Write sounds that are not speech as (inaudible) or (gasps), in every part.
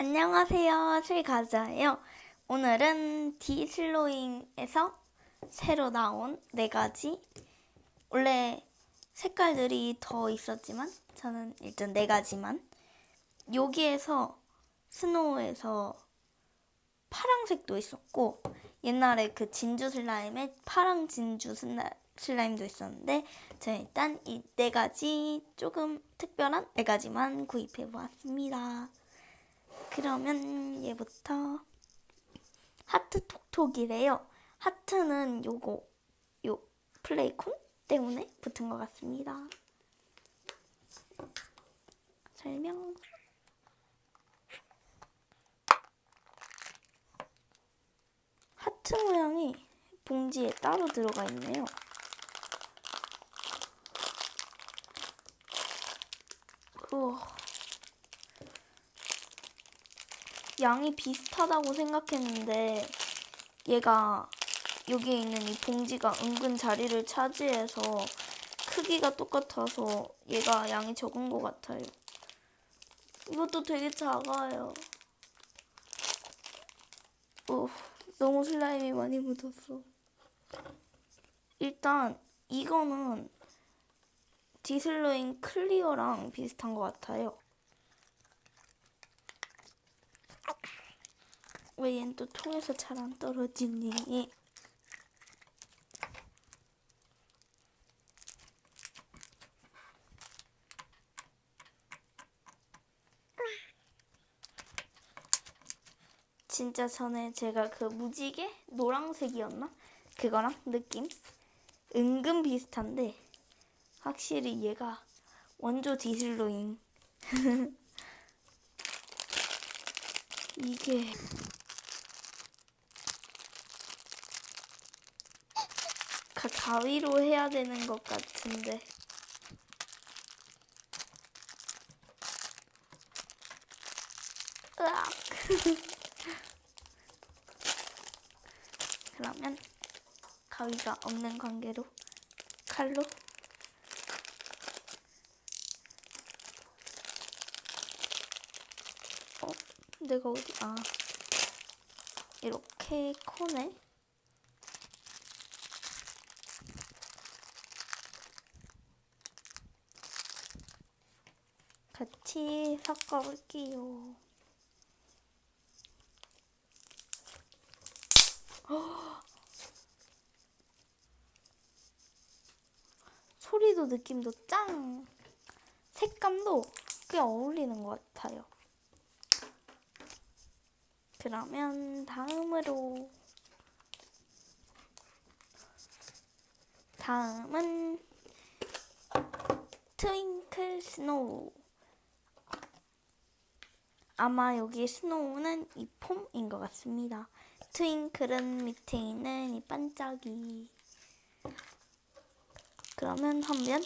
안녕하세요. 실가자예요. 오늘은 디슬로잉에서 새로 나온 네 가지. 원래 색깔들이 더 있었지만 저는 일단 네 가지만 여기에서 스노우에서 파랑색도 있었고 옛날에 그 진주 슬라임에 파랑 진주 슬라, 슬라임도 있었는데 저는 일단 이 네 가지 조금 특별한 네 가지만 구입해 보았습니다. 그러면 얘부터 하트 톡톡이래요. 하트는 요거 요 플레이콘 때문에 붙은 것 같습니다. 설명. 하트 모양이 봉지에 따로 들어가 있네요. 우와. 양이 비슷하다고 생각했는데 얘가 여기에 있는 이 봉지가 은근 자리를 차지해서 크기가 똑같아서 얘가 양이 적은 것 같아요. 이것도 되게 작아요. 오, 너무 슬라임이 많이 묻었어. 일단 이거는 디슬로잉 클리어랑 비슷한 것 같아요. 왜얜또 통에서 잘 안 떨어지니? 진짜 전에 제가 그 무지개 노란색이었나? 그거랑 느낌 은근 비슷한데 확실히 얘가 원조 디슬로잉 (laughs) 이게 가, 가위로 해야 되는 것 같은데. 으악. (laughs) 그러면 가위가 없는 관계로 칼로. 어? 내가 어디 아. 이렇게 코네 같이 섞어볼게요. (gasps) 소리도 느낌도 짱! 색감도 꽤 어울리는 것 같아요. 그러면 다음으로 다음은 트윙클 스노우 아마 여기 스노우는 이 폼인 것 같습니다. 트윙클은 밑에 있는 이 반짝이 그러면 한 번,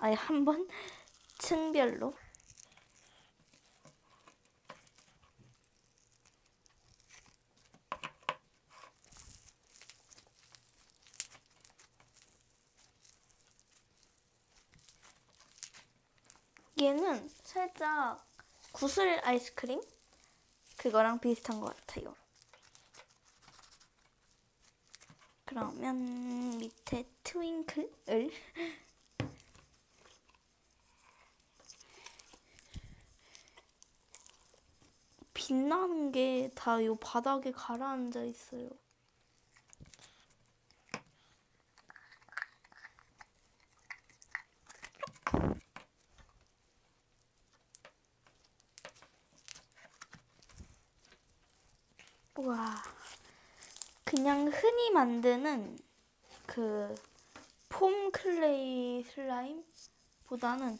아니 한 번 (laughs) 층별로 얘는 살짝 구슬 아이스크림 그거랑 비슷한 것 같아요. 그러면 밑에 트윙클을 빛나는 게 다 요 바닥에 가라앉아 있어요. 와, 그냥 흔히 만드는 그 폼 클레이 슬라임보다는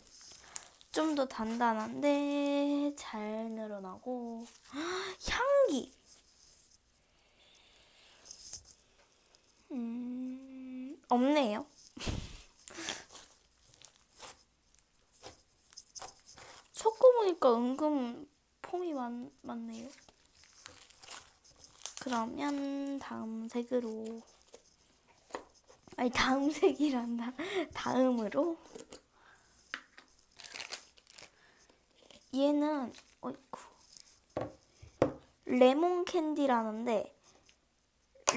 좀 더 단단한데 잘 늘어나고 (gasps) 향기. 음, 없네요. (laughs) 섞어 보니까 은근 폼이 많, 많네요. 그러면 다음 색으로 아니 다음 (laughs) 색이란다 다음으로 얘는 어이쿠 레몬 캔디라는데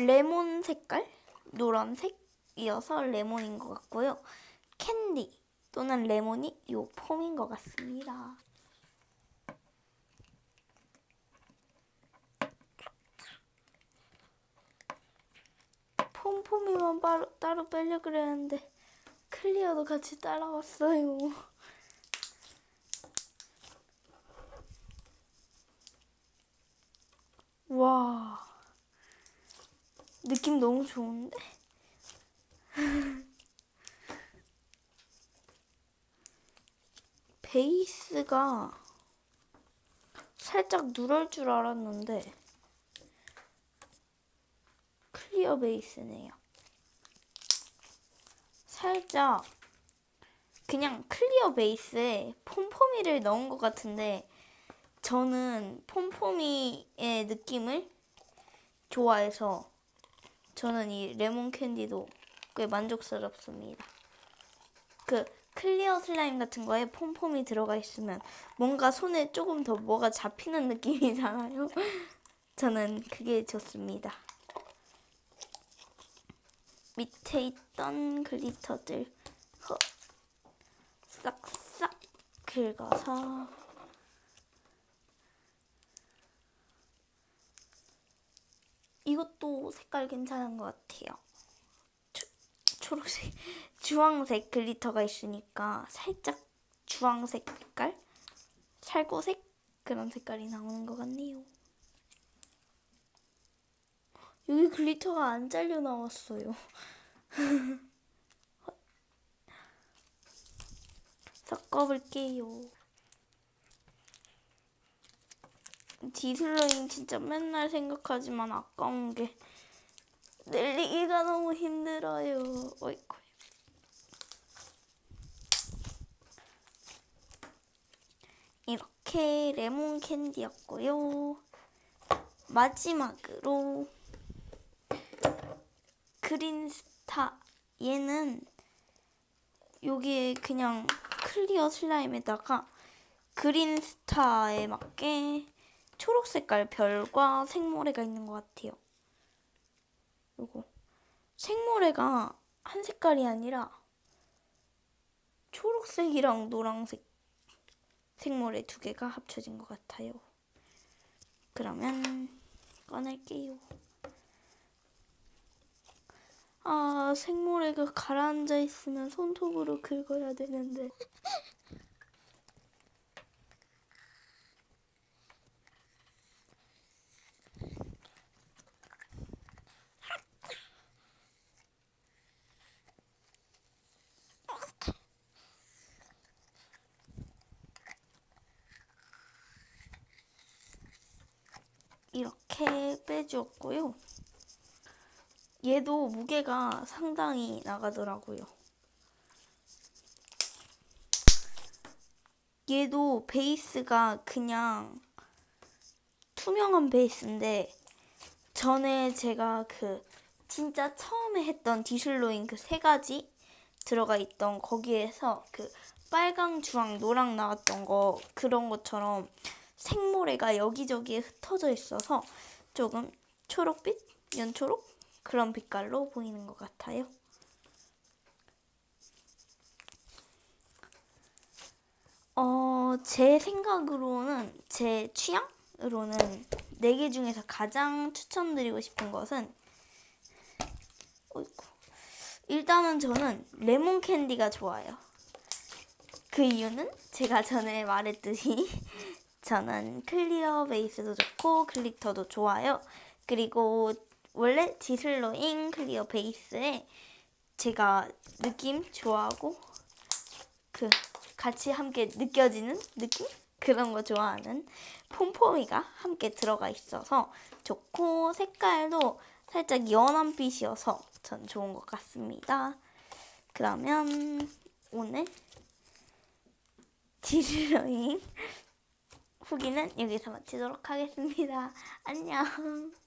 레몬 색깔 노란색이어서 레몬인 것 같고요. 캔디 또는 레몬이 요 폼인 것 같습니다. 폼폼이만 따로, 따로 빼려 그랬는데 클리어도 같이 따라왔어요. 와 느낌 너무 좋은데? (laughs) 베이스가 살짝 누럴 줄 알았는데 클리어 베이스네요. 살짝 그냥 클리어 베이스에 폼포미를 넣은 것 같은데 저는 폼포미의 느낌을 좋아해서 저는 이 레몬 캔디도 꽤 만족스럽습니다. 그 클리어 슬라임 같은 거에 폼폼이 들어가 있으면 뭔가 손에 조금 더 뭐가 잡히는 느낌이잖아요. (laughs) 저는 그게 좋습니다. 밑에 있던 글리터들 허, 싹싹 긁어서 이것도 색깔 괜찮은 것 같아요. 초, 초록색, (laughs) 주황색 글리터가 있으니까 살짝 주황색 색깔, 살구색 그런 색깔이 나오는 것 같네요. 여기 글리터가 안 잘려 나왔어요. (laughs) 섞어볼게요. 디슬러잉 진짜 맨날 생각하지만 아까운 게 늘리기가 너무 힘들어요. 어이구. 이렇게 레몬 캔디였고요. 마지막으로 그린스타 얘는 여기에 그냥 클리어 슬라임에다가 그린스타에 맞게 초록 색깔 별과 생모래가 있는 것 같아요. 요거 생모래가 한 색깔이 아니라 초록색이랑 노란색 생모래 두 개가 합쳐진 것 같아요. 그러면 꺼낼게요. 아, 생모래가 가라앉아 있으면 손톱으로 긁어야 되는데. 이렇게 빼주었고요. 얘도 무게가 상당히 나가더라고요. 얘도 베이스가 그냥 투명한 베이스인데 전에 제가 그 진짜 처음에 했던 디슬로인 그 세 가지 들어가 있던 거기에서 그 빨강, 주황, 노랑 나왔던 거 그런 것처럼 생모래가 여기저기에 흩어져 있어서 조금 초록빛, 연초록 그런 빛깔로 보이는 것 같아요. 어, 제 생각으로는 제 취향으로는 네 개 중에서 가장 추천드리고 싶은 것은 어이구. 일단은 저는 레몬 캔디가 좋아요. 그 이유는 제가 전에 말했듯이 (laughs) 저는 클리어 베이스도 좋고 글리터도 좋아요. 그리고 원래 디슬로잉 클리어 베이스에 제가 느낌 좋아하고 그 같이 함께 느껴지는 느낌 그런 거 좋아하는 폼폼이가 함께 들어가 있어서 좋고 색깔도 살짝 연한 빛이어서 전 좋은 것 같습니다. 그러면 오늘 디슬로잉 (laughs) 후기는 여기서 마치도록 하겠습니다. 안녕.